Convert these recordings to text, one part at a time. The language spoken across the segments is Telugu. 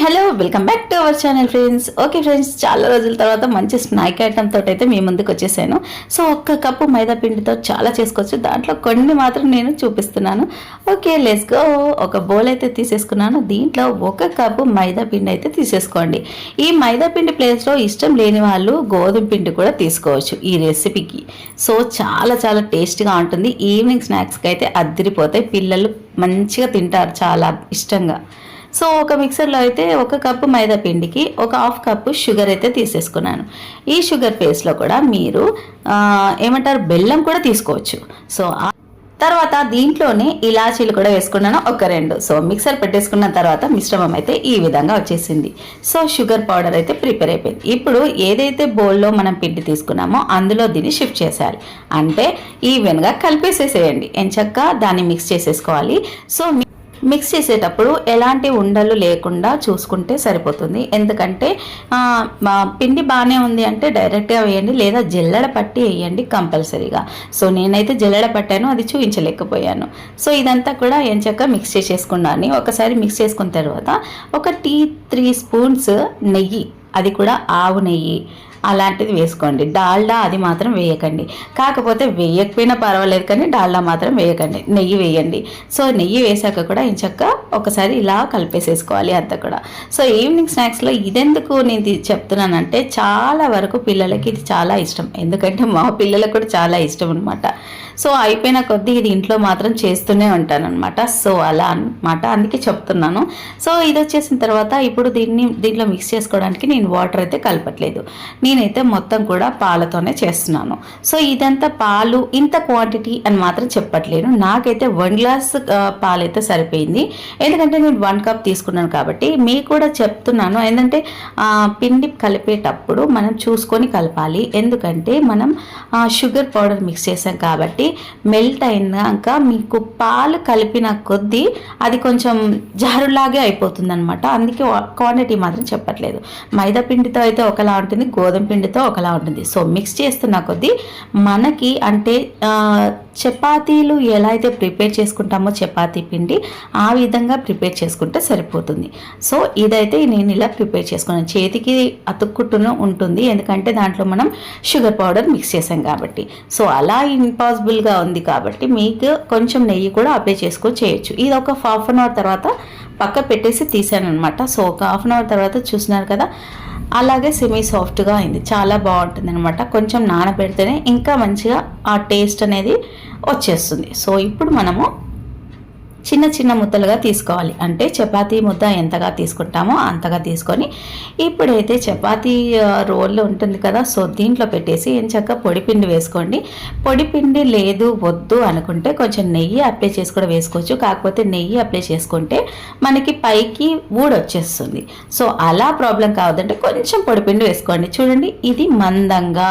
Hello welcome back to our channel friends okay friends చాలా రోజుల తర్వాత మంచి స్నాక్ ఐటమ్ తోటి అయితే మీ ముందుకు వచ్చేసాను. సో ఒక్క కప్పు మైదా పిండితో చాలా చేసుకోవచ్చు. దాంట్లో కొన్ని మాత్రం నేను చూపిస్తున్నాను. ఓకే లెస్ గో ఒక బౌల్ అయితే తీసేసుకున్నాను. దీంట్లో ఒక కప్పు మైదా పిండి అయితే తీసేసుకోండి. ఈ మైదా పిండి ప్లేస్లో ఇష్టం లేని వాళ్ళు గోధుమ పిండి కూడా తీసుకోవచ్చు ఈ రెసిపీకి సో చాలా చాలా టేస్ట్గా ఉంటుంది. ఈవినింగ్ స్నాక్స్కి అయితే అద్దరిపోతాయి పిల్లలు మంచిగా తింటారు చాలా ఇష్టంగా. సో ఒక మిక్సర్లో అయితే ఒక కప్పు మైదా పిండికి ఒక హాఫ్ కప్పు షుగర్ అయితే తీసేసుకున్నాను. ఈ షుగర్ పేస్ట్లో కూడా మీరు ఏమంటారు బెల్లం కూడా తీసుకోవచ్చు. సో తర్వాత దీంట్లోనే ఇలాచీలు కూడా వేసుకున్నాను ఒక రెండు. సో మిక్సర్ పెట్టేసుకున్న తర్వాత మిశ్రమం అయితే ఈ విధంగా వచ్చేసింది. సో షుగర్ పౌడర్ అయితే ప్రిపేర్ అయిపోయింది. ఇప్పుడు ఏదైతే బౌల్లో మనం పిండి తీసుకున్నామో అందులో దీన్ని షిఫ్ట్ చేసేయాలి. అంటే ఈవెన్గా కలిపేసేసేయండి. ఎంచక్క దాన్ని మిక్స్ చేసేసుకోవాలి. సో మిక్స్ చేసేటప్పుడు ఎలాంటి ఉండలు లేకుండా చూసుకుంటే సరిపోతుంది. ఎందుకంటే పిండి బాగానే ఉంది అంటే డైరెక్ట్గా వేయండి లేదా జల్లెడ పట్టి వేయండి కంపల్సరీగా. సో నేనైతే జల్లెడ పట్టాను అది చూపించలేకపోయాను. సో ఇదంతా కూడా ఎంచక్క మిక్స్ చేసేసుకున్నాను. ఒకసారి మిక్స్ చేసుకున్న తర్వాత ఒక టీ త్రీ స్పూన్స్ నెయ్యి అది కూడా ఆవు నెయ్యి అలాంటిది వేసుకోండి. డాల్డా అది మాత్రం వేయకండి. కాకపోతే వేయకపోయినా పర్వాలేదు కానీ డాల్డా మాత్రం వేయకండి. నెయ్యి వేయండి. సో నెయ్యి వేసాక కూడా ఇంచక్క ఒకసారి ఇలా కలిపేసేసుకోవాలి అంతా కూడా. సో ఈవినింగ్ స్నాక్స్లో ఇదెందుకు నేను ఇది చెప్తున్నానంటే చాలా వరకు పిల్లలకి ఇది చాలా ఇష్టం. ఎందుకంటే మా పిల్లలకు కూడా చాలా ఇష్టం అనమాట సో అయిపోయిన కొద్దీ ఇది ఇంట్లో మాత్రం చేస్తూనే ఉంటానన్నమాట. సో అలా అన్నమాట. అందుకే చెప్తున్నాను. సో ఇది వచ్చేసిన తర్వాత ఇప్పుడు దీన్ని దీంట్లో మిక్స్ చేసుకోవడానికి నేను వాటర్ అయితే కలపట్లేదు. నేనైతే మొత్తం కూడా పాలతోనే చేస్తున్నాను. సో ఇదంతా పాలు ఇంత క్వాంటిటీ అని మాత్రం చెప్పట్లేను నాకైతే వన్ గ్లాస్ పాలైతే సరిపోయింది. ఎందుకంటే నేను వన్ కప్ తీసుకున్నాను కాబట్టి మీకు కూడా చెప్తున్నాను. ఏంటంటే పిండి కలిపేటప్పుడు మనం చూసుకొని కలపాలి. ఎందుకంటే మనం షుగర్ పౌడర్ మిక్స్ చేసాం కాబట్టి మెల్ట్ అయినాక మీకు పాలు కలిపిన కొద్దీ అది కొంచెం జారులాగే అయిపోతుంది అనమాట అందుకే క్వాంటిటీ మాత్రం చెప్పట్లేదు. మైదా పిండితో అయితే ఒకలా ఉంటుంది గోధుమ పిండితో ఒకలా ఉంటుంది. సో మిక్స్ చేస్తున్న కొద్దీ మనకి అంటే చపాతీలు ఎలా అయితే ప్రిపేర్ చేసుకుంటామో చపాతీ పిండి ఆ విధంగా ప్రిపేర్ చేసుకుంటే సరిపోతుంది. సో ఇదైతే నేను ఇలా ప్రిపేర్ చేసుకున్నాను. చేతికి అతుక్కుంటూనే ఉంటుంది. ఎందుకంటే దాంట్లో మనం షుగర్ పౌడర్ మిక్స్ చేసాం కాబట్టి. సో అలా ఇంపాసిబుల్ ఇంపాసిబుల్గా ఉంది కాబట్టి మీకు కొంచెం నెయ్యి కూడా అప్లై చేసుకొని చేయొచ్చు. ఇది ఒక హాఫ్ అన్ అవర్ తర్వాత పక్క పెట్టేసి తీసాను అనమాట సో ఒక హాఫ్ అన్ అవర్ తర్వాత చూసినారు కదా అలాగే సెమీ సాఫ్ట్గా అయింది. చాలా బాగుంటుంది అనమాట కొంచెం నానబెడితేనే ఇంకా మంచిగా ఆ టేస్ట్ అనేది వచ్చేస్తుంది. సో ఇప్పుడు మనము చిన్న చిన్న ముద్దలుగా తీసుకోవాలి. అంటే చపాతీ ముద్ద ఎంతగా తీసుకుంటామో అంతగా తీసుకొని ఇప్పుడైతే చపాతీ రోల్ ఉంటుంది కదా సో దీంట్లో పెట్టేసి ఎంచక్క పొడిపిండి వేసుకోండి. పొడి పిండి లేదు వద్దు అనుకుంటే కొంచెం నెయ్యి అప్లై చేసి కూడా వేసుకోవచ్చు. కాకపోతే నెయ్యి అప్లై చేసుకుంటే మనకి పైకి ఊడొచ్చేస్తుంది సో అలా ప్రాబ్లం కావద్దంటే కొంచెం పొడిపిండి వేసుకోండి. చూడండి ఇది మందంగా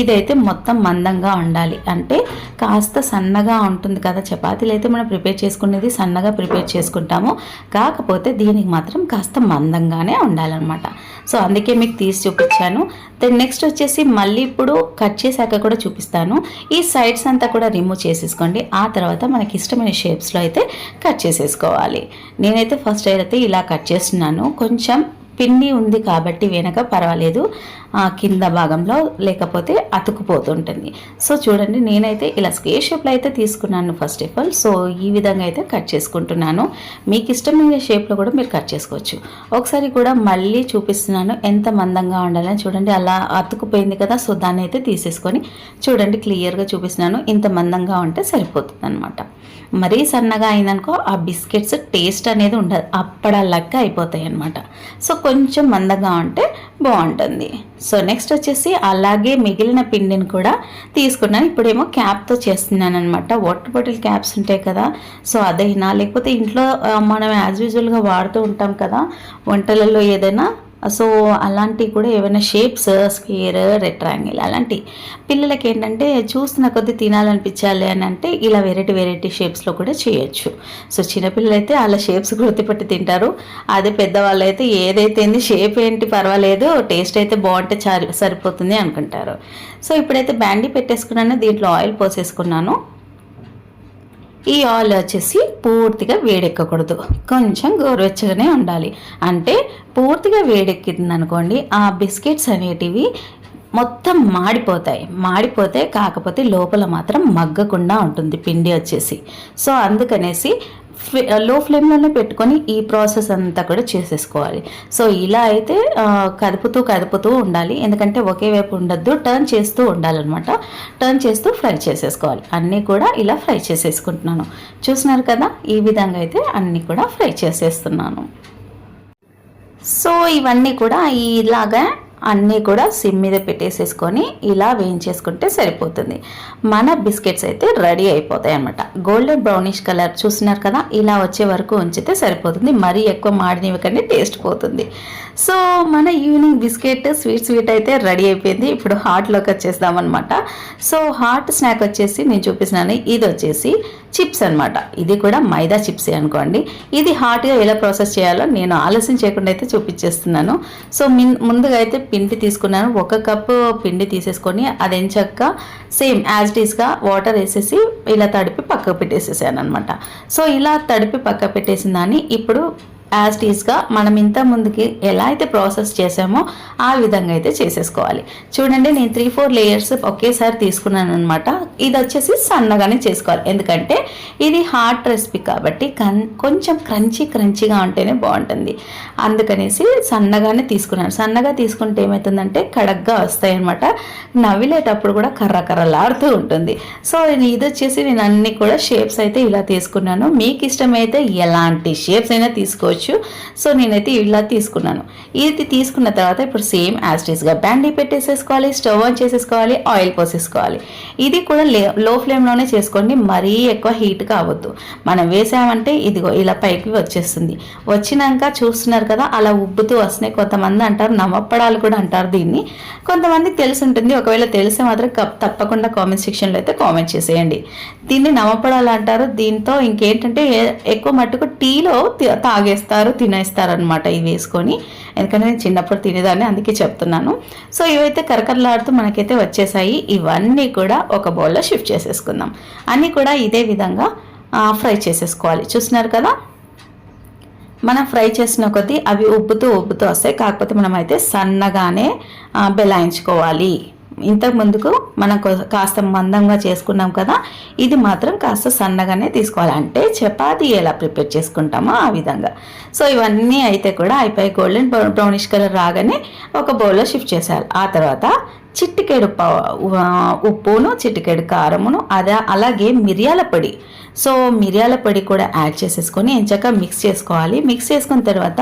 ఇదైతే మొత్తం మందంగా ఉండాలి. అంటే కాస్త సన్నగా ఉంటుంది కదా చపాతీలు అయితే మనం ప్రిపేర్ చేసుకునేది సన్నగా ప్రిపేర్ చేసుకుంటాము. కాకపోతే దీనికి మాత్రం కాస్త మందంగానే ఉండాలన్నమాట. సో అందుకే మీకు తీసి చూపించాను. దెన్ నెక్స్ట్ వచ్చేసి మళ్ళీ ఇప్పుడు కట్ చేశాక కూడా చూపిస్తాను. ఈ సైడ్స్ అంతా కూడా రిమూవ్ చేసేసుకోండి. ఆ తర్వాత మనకి ఇష్టమైన షేప్స్లో అయితే కట్ చేసేసుకోవాలి. నేనైతే ఫస్ట్ అయితే ఇలా కట్ చేస్తున్నాను. కొంచెం పిండి ఉంది కాబట్టి వెనక పర్వాలేదు. ఆ, కింద భాగంలో లేకపోతే అతుకుపోతుంటుంది. సో చూడండి నేనైతే ఇలా స్క్వేర్ షేప్లో అయితే తీసుకున్నాను ఫస్ట్ ఆఫ్ ఆల్. సో ఈ విధంగా అయితే కట్ చేసుకుంటున్నాను. మీకు ఇష్టమైన షేప్లో కూడా మీరు కట్ చేసుకోవచ్చు. ఒకసారి కూడా మళ్ళీ చూపిస్తున్నాను ఎంత మందంగా ఉండాలని. చూడండి అలా అతుకుపోయింది కదా సో దాన్ని అయితే తీసేసుకొని చూడండి క్లియర్గా చూపిస్తున్నాను. ఇంత మందంగా ఉంటే సరిపోతుంది అనమాట మరీ సన్నగా అయిందనుకో ఆ బిస్కెట్స్ టేస్ట్ అనేది ఉండదు. అప్పడల్లక్క అయిపోతాయి అనమాట సో కొంచెం మందంగా ఉంటే బాగుంటుంది. సో నెక్స్ట్ వచ్చేసి అలాగే మిగిలిన పిండిని కూడా తీసుకున్నాను. ఇప్పుడేమో క్యాప్తో చేస్తున్నాను అనమాట వాటర్ బాటిల్ క్యాప్స్ ఉంటాయి కదా. సో అదైనా లేకపోతే ఇంట్లో మనం యాజ్ యూజువల్గా వాడుతూ ఉంటాం కదా. వంటలలో ఏదైనా సో అలాంటివి కూడా ఏమైనా షేప్స్ స్క్వేర్ రెట్రాంగిల్ అలాంటి పిల్లలకి ఏంటంటే చూస్తున్న కొద్దీ తినాలనిపించాలి అని అంటే ఇలా వెరైటీ వెరైటీ షేప్స్లో కూడా చేయొచ్చు. సో చిన్నపిల్లలు అయితే అలా షేప్స్ గుర్తుపట్టి తింటారు. అదే పెద్దవాళ్ళు అయితే ఏదైతే షేప్ ఏంటి పర్వాలేదు టేస్ట్ అయితే బాగుంటే చారి సరిపోతుంది అనుకుంటారు. సో ఇప్పుడైతే బ్యాండీ పెట్టేసుకున్నాను దీంట్లో ఆయిల్ పోసేసుకున్నాను. ఈ ఆయిల్ వచ్చేసి పూర్తిగా వేడెక్కకూడదు. కొంచెం గోరువెచ్చగానే ఉండాలి. అంటే పూర్తిగా వేడెక్కింది అనుకోండి ఆ బిస్కెట్స్ అనేటివి మొత్తం మాడిపోతాయి. మాడిపోతే కాకపోతే లోపల మాత్రం మగ్గకుండా ఉంటుంది పిండి వచ్చేసి. సో అందుకనేసి లో ఫ్లేమ్లోనే uh, పెట్టుకొని ఈ ప్రాసెస్ అంతా కూడా చేసేసుకోవాలి. సో ఇలా అయితే uh, కదుపుతూ కదుపుతూ ఉండాలి. ఎందుకంటే ఒకే వైపు ఉండొద్దు టర్న్ చేస్తూ ఉండాలన్నమాట. టర్న్ చేస్తూ ఫ్రై చేసేసుకోవాలి. అన్నీ కూడా ఇలా ఫ్రై చేసేసుకుంటున్నాను. చూస్తున్నారు కదా ఈ విధంగా అయితే అన్నీ కూడా ఫ్రై చేసేస్తున్నాను. సో ఇవన్నీ కూడా ఇలాగా అన్నీ కూడా సిమ్ మీద పెట్టేసేసుకొని ఇలా వేయించేసుకుంటే సరిపోతుంది. మన బిస్కెట్స్ అయితే రెడీ అయిపోతాయి అన్నమాట. గోల్డెన్ బ్రౌనిష్ కలర్ చూస్తున్నారు కదా? ఇలా వచ్చే వరకు ఉంచితే సరిపోతుంది. మరీ ఎక్కువ మాడినవి టేస్ట్ పోతుంది. సో మన ఈవినింగ్ బిస్కెట్ స్వీట్ స్వీట్ అయితే రెడీ అయిపోయింది. ఇప్పుడు హాట్లోకి వచ్చేద్దామన్నమాట సో హాట్ స్నాక్ వచ్చేసి నేను చూపిస్తున్నాను. ఇది వచ్చేసి చిప్స్ అనమాట ఇది కూడా మైదా చిప్సే అనుకోండి. ఇది హాట్గా ఎలా ప్రాసెస్ చేయాలో నేను ఆలస్యం చేయకుండా అయితే చూపించేస్తున్నాను. సో ముందుగా అయితే పిండి తీసుకున్నాను. ఒక కప్పు పిండి తీసేసుకొని అది ఎంచక్క సేమ్ యాజ్ టీస్గా వాటర్ వేసేసి ఇలా తడిపి పక్కకు పెట్టేసేసాను అనమాట సో ఇలా తడిపి పక్క పెట్టేసిన దాన్ని ఇప్పుడు యాజ్ టీస్గా మనం ఇంత ముందుకి ఎలా అయితే ప్రాసెస్ చేసామో ఆ విధంగా అయితే చేసేసుకోవాలి. చూడండి నేను త్రీ ఫోర్ లేయర్స్ ఒకేసారి తీసుకున్నాను అనమాట ఇది వచ్చేసి సన్నగానే చేసుకోవాలి. ఎందుకంటే ఇది హాట్ రెసిపీ కాబట్టి కన్ కొంచెం క్రంచీ క్రంచీగా ఉంటేనే బాగుంటుంది. అందుకనేసి సన్నగానే తీసుకున్నాను. సన్నగా తీసుకుంటే ఏమవుతుందంటే కడగ్గా వస్తాయి అనమాట నవ్విలేటప్పుడు కూడా కర్ర కర్రలాడుతూ ఉంటుంది. సో ఇది వచ్చేసి నేను అన్ని కూడా షేప్స్ అయితే ఇలా తీసుకున్నాను. మీకు ఇష్టమైతే ఎలాంటి షేప్స్ అయినా తీసుకోవచ్చు. సో నేనైతే ఇలా తీసుకున్నాను. ఇది తీసుకున్న తర్వాత ఇప్పుడు సేమ్ యాజ్టీస్గా బ్యాండీ పెట్టేసేసుకోవాలి స్టవ్ ఆన్ చేసేసుకోవాలి ఆయిల్ పోసేసుకోవాలి. ఇది కూడా లో ఫ్లేమ్లోనే చేసుకోండి. మరీ ఎక్కువ హీట్ కావద్దు. మనం వేసామంటే ఇదిగో ఇలా పైకి వచ్చేస్తుంది. వచ్చినాక చూస్తున్నారు కదా అలా ఉబ్బుతూ వస్తున్నాయి. కొంతమంది అంటారు నమ్మప్పడాలు కూడా అంటారు దీన్ని. కొంతమంది తెలిసి ఉంటుంది ఒకవేళ తెలిసే మాత్రం కప్- తప్పకుండా కామెంట్ సెక్షన్లో అయితే కామెంట్ చేసేయండి. దీన్ని నమ్మపడాలు అంటారు. దీంతో ఇంకేంటంటే ఎక్కువ మట్టుకు టీలో తాగేస్తారు తినేస్తారు అనమాట ఇవి వేసుకొని. ఎందుకంటే నేను చిన్నప్పుడు తినేదాన్ని అందుకే చెప్తున్నాను. సో ఇవైతే కరకరలాడుతూ మనకైతే వచ్చేసాయి. ఇవన్నీ కూడా ఒక బౌల్లో షిఫ్ట్ చేసేసుకుందాం. అన్నీ కూడా ఇదే విధంగా ఫ్రై చేసేసుకోవాలి. చూస్తున్నారు కదా? మనం ఫ్రై చేసిన కొద్దీ అవి ఉబ్బుతూ ఉబ్బుతూ వస్తాయి. కాకపోతే మనమైతే సన్నగానే బెలాయించుకోవాలి. ఇంతకు ముందుకు మనం కొ- కాస్త మందంగా చేసుకున్నాం కదా ఇది మాత్రం కాస్త సన్నగానే తీసుకోవాలి. అంటే చపాతి ఎలా ప్రిపేర్ చేసుకుంటామో ఆ విధంగా. సో ఇవన్నీ అయితే కూడా అయిపోయి గోల్డెన్ బ్రౌనిష్ కలర్ రాగానే ఒక బౌల్లో షిఫ్ట్ చేసేయాలి. ఆ తర్వాత చిట్టికేడు ఉప్పును చిట్టికేడు కారమును అదే అలాగే మిరియాల పొడి. సో మిరియాల పొడి కూడా యాడ్ చేసేసుకొని ఎంచక్క మిక్స్ చేసుకోవాలి. మిక్స్ చేసుకున్న తర్వాత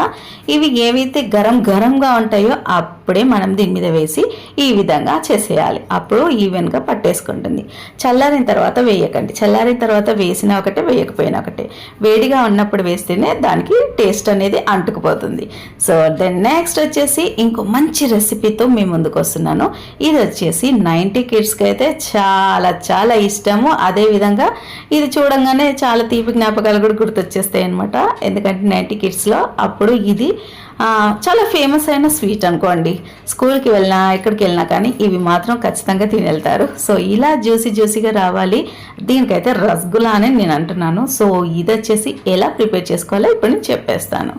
ఇవి ఏవైతే గరం గరంగా ఉంటాయో అప్పుడే మనం దీని మీద వేసి ఈ విధంగా చేసేయాలి. అప్పుడు ఈవెన్గా పట్టేసుకుంటుంది. చల్లారిన తర్వాత వేయకండి. చల్లారిన తర్వాత వేసిన ఒకటే వేయకపోయినా ఒకటే. వేడిగా ఉన్నప్పుడు వేస్తేనే దానికి టేస్ట్ అనేది అంటుకుపోతుంది. సో దెన్ నెక్స్ట్ వచ్చేసి ఇంకో మంచి రెసిపీతో మీ ముందుకు వస్తున్నాను. ఇది వచ్చేసి నైంటీ కిడ్స్కి అయితే చాలా చాలా ఇష్టము. అదేవిధంగా ఇది చూడంగానే చాలా తీపి జ్ఞాపకాలు కూడా గుర్తొచ్చేస్తాయి అనమాట ఎందుకంటే నైంటీ కిడ్స్లో అప్పుడు ఇది చాలా ఫేమస్ అయిన స్వీట్ అనుకోండి. స్కూల్కి వెళ్ళినా ఎక్కడికి వెళ్ళినా కానీ ఇవి మాత్రం ఖచ్చితంగా తిని వెళ్తారు సో ఇలా జ్యూసీ జ్యూసీగా రావాలి. దీనికైతే రసగుల్లా అని నేను అంటున్నాను. సో ఇది వచ్చేసి ఎలా ప్రిపేర్ చేసుకోవాలో ఇప్పుడు నేను చెప్పేస్తాను.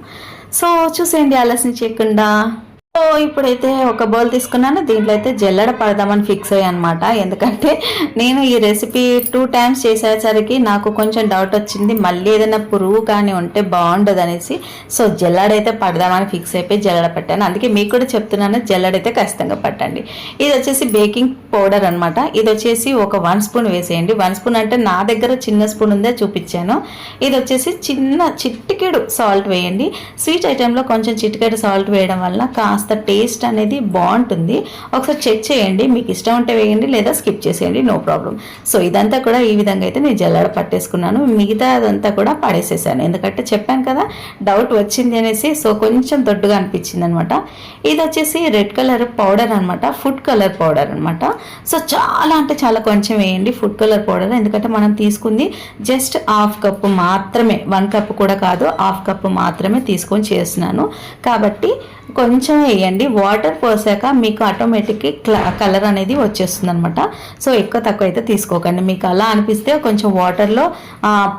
సో చూసేయండి ఆలస్యం చేయకుండా. సో ఇప్పుడైతే ఒక బౌల్ తీసుకున్నాను. దీంట్లో అయితే జల్లడ పడదామని ఫిక్స్ అయ్యాను అనమాట ఎందుకంటే నేను ఈ రెసిపీ టూ టైమ్స్ చేసేసరికి నాకు కొంచెం డౌట్ వచ్చింది. మళ్ళీ ఏదైనా పురుగు కానీ ఉంటే బాగుండదు అనేసి. సో జల్లడ అయితే పడదామని ఫిక్స్ అయిపోయి జల్లడ పట్టాను. అందుకే మీకు కూడా చెప్తున్నాను జల్లెడ అయితే ఖచ్చితంగా పట్టండి. ఇది వచ్చేసి బేకింగ్ పౌడర్ అనమాట ఇది వచ్చేసి ఒక వన్ స్పూన్ వేసేయండి. వన్ స్పూన్ అంటే నా దగ్గర చిన్న స్పూన్ ఉందే చూపించాను. ఇది వచ్చేసి చిన్న చిట్టికెడు సాల్ట్ వేయండి. స్వీట్ ఐటెంలో కొంచెం చిట్టికెడు సాల్ట్ వేయడం వల్ల కాస్త టేస్ట్ అనేది బాగుంటుంది. ఒకసారి చెక్ చేయండి. మీకు ఇష్టం ఉంటే వేయండి లేదా స్కిప్ చేసేయండి. No problem. సో ఇదంతా కూడా ఈ విధంగా అయితే నేను జల్లడ పట్టేసుకున్నాను. మిగతా అదంతా కూడా పడేసేసాను. ఎందుకంటే చెప్పాను కదా డౌట్ వచ్చింది అనేసి సో కొంచెం దొడ్డుగా అనిపించింది అనమాట ఇది వచ్చేసి రెడ్ కలర్ పౌడర్ అనమాట ఫుడ్ కలర్ పౌడర్ అనమాట సో చాలా అంటే చాలా కొంచెం వేయండి ఫుడ్ కలర్ పౌడర్ ఎందుకంటే మనం తీసుకుంది జస్ట్ హాఫ్ కప్పు మాత్రమే వన్ కప్ కూడా కాదు హాఫ్ కప్ మాత్రమే తీసుకొని చేస్తున్నాను. కాబట్టి కొంచెం వేయండి. వాటర్ పోసాక మీకు ఆటోమేటిక్గా కలర్ అనేది వచ్చేస్తుంది అనమాట సో ఎక్కువ తక్కువ అయితే తీసుకోకండి. మీకు అలా అనిపిస్తే కొంచెం వాటర్లో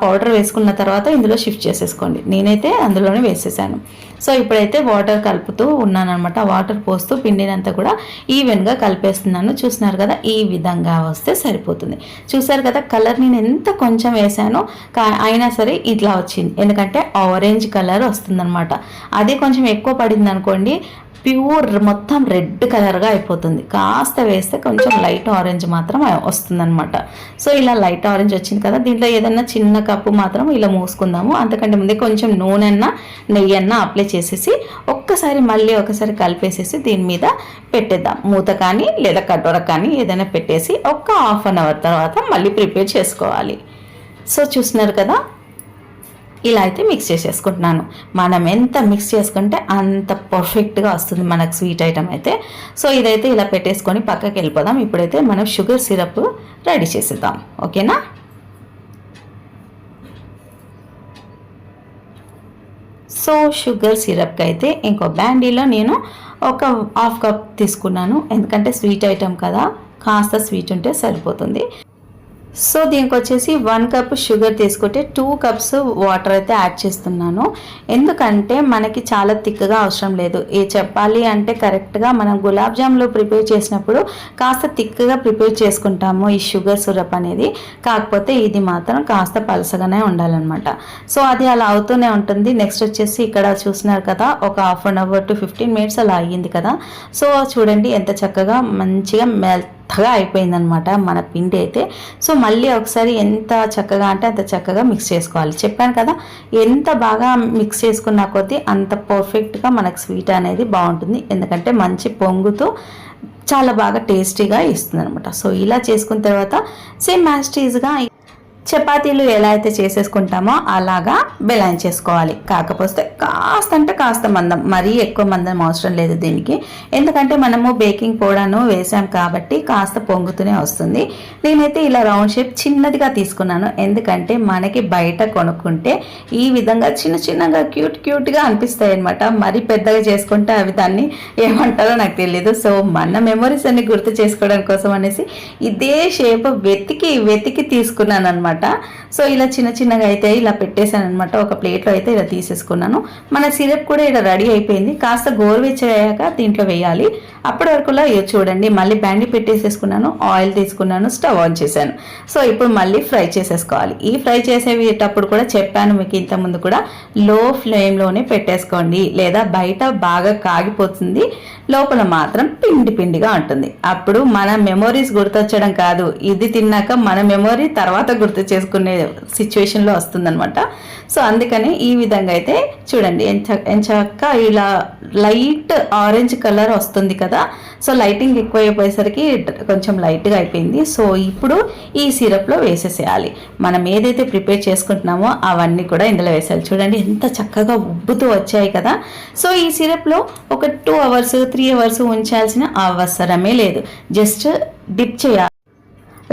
పౌడర్ వేసుకున్న తర్వాత ఇందులో షిఫ్ట్ చేసేసుకోండి. నేనైతే అందులోనే వేసేసాను. సో ఇప్పుడైతే వాటర్ కలుపుతూ ఉన్నానమాట వాటర్ పోస్తూ పిండినంతా కూడా ఈవెన్గా కలిపేస్తున్నాను. చూస్తున్నారు కదా ఈ విధంగా వస్తే సరిపోతుంది. చూసారు కదా కలర్ నేను ఎంత కొంచెం వేసానో అయినా సరే ఇట్లా వచ్చింది. ఎందుకంటే ఆరెంజ్ కలర్ వస్తుందన్నమాట. అదే కొంచెం ఎక్కువ పడింది అనుకోండి ప్యూర్ మొత్తం రెడ్ కలర్గా అయిపోతుంది. కాస్త వేస్తే కొంచెం లైట్ ఆరెంజ్ మాత్రం వస్తుందన్నమాట. సో ఇలా లైట్ ఆరెంజ్ వచ్చింది కదా దీంట్లో ఏదన్నా చిన్న కప్పు మాత్రం ఇలా మూసుకుందాము. అంతకంటే ముందే కొంచెం నూనె అన్న నెయ్యి అన్న అప్లై చేసేసి ఒక్కసారి మళ్ళీ ఒకసారి కలిపేసేసి దీని మీద పెట్టేద్దాం. మూత కానీ లేదా కటోర కానీ ఏదైనా పెట్టేసి ఒక్క హాఫ్ అన్ అవర్ తర్వాత మళ్ళీ ప్రిపేర్ చేసుకోవాలి. సో చూస్తున్నారు కదా ఇలా అయితే మిక్స్ చేసేసుకుంటున్నాను. మనం ఎంత మిక్స్ చేసుకుంటే అంత పర్ఫెక్ట్గా వస్తుంది మనకు స్వీట్ ఐటమ్ అయితే. సో ఇదైతే ఇలా పెట్టేసుకొని పక్కకి వెళ్ళిపోదాం. ఇప్పుడైతే మనం షుగర్ సిరప్ రెడీ చేసేద్దాం. ఓకేనా సో షుగర్ సిరప్కి అయితే ఇంకో బ్యాండీలో నేను ఒక హాఫ్ కప్ తీసుకున్నాను. ఎందుకంటే స్వీట్ ఐటమ్ కదా. కాస్త స్వీట్ ఉంటే సరిపోతుంది. సో దీనికి వచ్చేసి వన్ కప్ షుగర్ తీసుకుంటే టూ కప్స్ వాటర్ అయితే యాడ్ చేస్తున్నాను. ఎందుకంటే మనకి చాలా థిక్గా అవసరం లేదు. ఏ చెప్పాలి అంటే కరెక్ట్గా మనం గులాబ్ జామ్లో ప్రిపేర్ చేసినప్పుడు కాస్త థిక్గా ప్రిపేర్ చేసుకుంటాము ఈ షుగర్ సిరప్ అనేది. కాకపోతే ఇది మాత్రం కాస్త పలసగానే ఉండాలన్నమాట. సో అది అలా అవుతూనే ఉంటుంది. నెక్స్ట్ వచ్చేసి ఇక్కడ చూసినారు కదా ఒక half an hour to fifteen minutes అలా అయ్యింది కదా. సో చూడండి ఎంత చక్కగా మంచిగా మెల్ట్ మెత్తగా అయిపోయిందనమాట మన పిండి అయితే. సో మళ్ళీ ఒకసారి ఎంత చక్కగా అంటే అంత చక్కగా మిక్స్ చేసుకోవాలి. చెప్పాను కదా ఎంత బాగా మిక్స్ చేసుకున్న కొద్దీ అంత పర్ఫెక్ట్గా మనకు స్వీట్ అనేది బాగుంటుంది. ఎందుకంటే మంచి పొంగుతో చాలా బాగా టేస్టీగా ఇస్తుంది అనమాట సో ఇలా చేసుకున్న తర్వాత సేమ్ మ్యాస్టీజ్గా చపాతీలు ఎలా అయితే చేసేసుకుంటామో అలాగా బెలాయం చేసుకోవాలి. కాకపోతే కాస్త అంటే కాస్త మందం మరీ ఎక్కువ మందం అవసరం లేదు దీనికి. ఎందుకంటే మనము బేకింగ్ పౌడర్ను వేసాం కాబట్టి కాస్త పొంగుతూనే వస్తుంది. నేనైతే ఇలా రౌండ్ షేప్ చిన్నదిగా తీసుకున్నాను. ఎందుకంటే మనకి బయట కొనుక్కుంటే ఈ విధంగా చిన్న చిన్నగా క్యూట్ క్యూట్గా అనిపిస్తాయి అనమాట మరీ పెద్దగా చేసుకుంటే అవి దాన్ని ఏమంటారో నాకు తెలియదు సో మన మెమరీస్ అన్ని గుర్తు చేసుకోవడం కోసం అనేసి ఇదే షేప్ వెతికి వెతికి తీసుకున్నాను అనమాట అనమాట. సో ఇలా చిన్న చిన్నగా అయితే ఇలా పెట్టేశాను అనమాట ఒక ప్లేట్లో అయితే ఇలా తీసేసుకున్నాను. మన సిరప్ కూడా ఇలా రెడీ అయిపోయింది. కాస్త గోరువెచ్చయ్యాక దీంట్లో వేయాలి. అప్పటి వరకులా చూడండి. మళ్ళీ బ్యాండి పెట్టేసేసుకున్నాను. ఆయిల్ తీసుకున్నాను. స్టవ్ ఆన్ చేశాను. సో ఇప్పుడు మళ్ళీ ఫ్రై చేసేసుకోవాలి. ఈ ఫ్రై చేసేటప్పుడు కూడా చెప్పాను మీకు ఇంతకుముందు కూడా. లో ఫ్లేమ్లోనే పెట్టేసుకోండి. లేదా బయట బాగా కాగిపోతుంది. లోపల మాత్రం పిండి పిండిగా ఉంటుంది. అప్పుడు మన మెమొరీస్ గుర్తొచ్చడం కాదు. ఇది తిన్నాక మన మెమొరీ తర్వాత గుర్తు చేసుకునే సిచ్యువేషన్లో వస్తుందనమాట సో అందుకని ఈ విధంగా అయితే చూడండి ఎంచ ఎంచక్క ఇలా లైట్ ఆరెంజ్ కలర్ వస్తుంది కదా సో లైటింగ్ ఎక్కువ అయిపోయేసరికి కొంచెం లైట్గా అయిపోయింది. సో ఇప్పుడు ఈ సిరప్లో వేసేసేయాలి. మనం ఏదైతే ప్రిపేర్ చేసుకుంటున్నామో అవన్నీ కూడా ఇందులో వేసేయాలి. చూడండి ఎంత చక్కగా ఉబ్బుతూ వచ్చాయి కదా. సో ఈ సిరప్లో ఒక టూ అవర్స్ త్రీ అవర్స్ ఉంచాల్సిన అవసరమే లేదు. జస్ట్ డిప్ చేయాలి.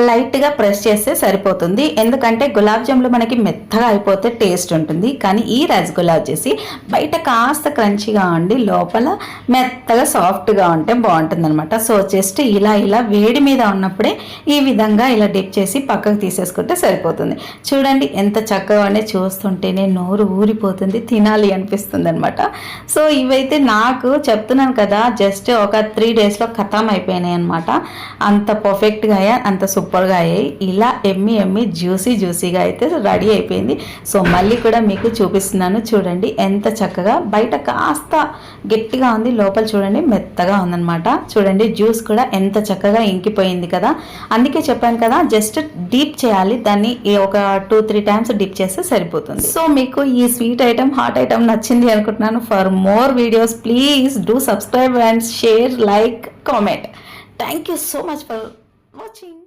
లైట్గా ప్రెస్ చేస్తే సరిపోతుంది. ఎందుకంటే గులాబ్ జాములు మనకి మెత్తగా అయిపోతే టేస్ట్ ఉంటుంది. కానీ ఈ రసగుల్లా వచ్చేసి బయట కాస్త క్రంచిగా ఉండి లోపల మెత్తగా సాఫ్ట్గా ఉంటే బాగుంటుందన్నమాట. సో జస్ట్ ఇలా ఇలా వేడి మీద ఉన్నప్పుడే ఈ విధంగా ఇలా డిప్ చేసి పక్కకు తీసేసుకుంటే సరిపోతుంది. చూడండి ఎంత చక్కగా ఉండే. చూస్తుంటేనే నోరు ఊరిపోతుంది. తినాలి అనిపిస్తుంది అనమాట సో ఇవైతే నాకు చెప్తున్నాను కదా జస్ట్ ఒక త్రీ డేస్లో ఖతం అయిపోయినాయి అనమాట అంత పర్ఫెక్ట్గా అంత సూపర్ సూపర్గా అయ్యాయి. ఇలా ఎమ్మి ఎమ్మి జ్యూసీ జ్యూసీగా అయితే రెడీ అయిపోయింది. సో మళ్ళీ కూడా మీకు చూపిస్తున్నాను. చూడండి ఎంత చక్కగా బయట కాస్త గట్టిగా ఉంది. లోపల చూడండి మెత్తగా ఉందన్నమాట. చూడండి జ్యూస్ కూడా ఎంత చక్కగా ఇంకిపోయింది కదా. అందుకే చెప్పాను కదా జస్ట్ డీప్ చేయాలి. దాన్ని ఒక టూ త్రీ టైమ్స్ డిప్ చేస్తే సరిపోతుంది. సో మీకు ఈ స్వీట్ ఐటమ్ హాట్ ఐటమ్ నచ్చింది అనుకుంటున్నాను. For more videos please do subscribe and share like comment. Thank you so much for watching.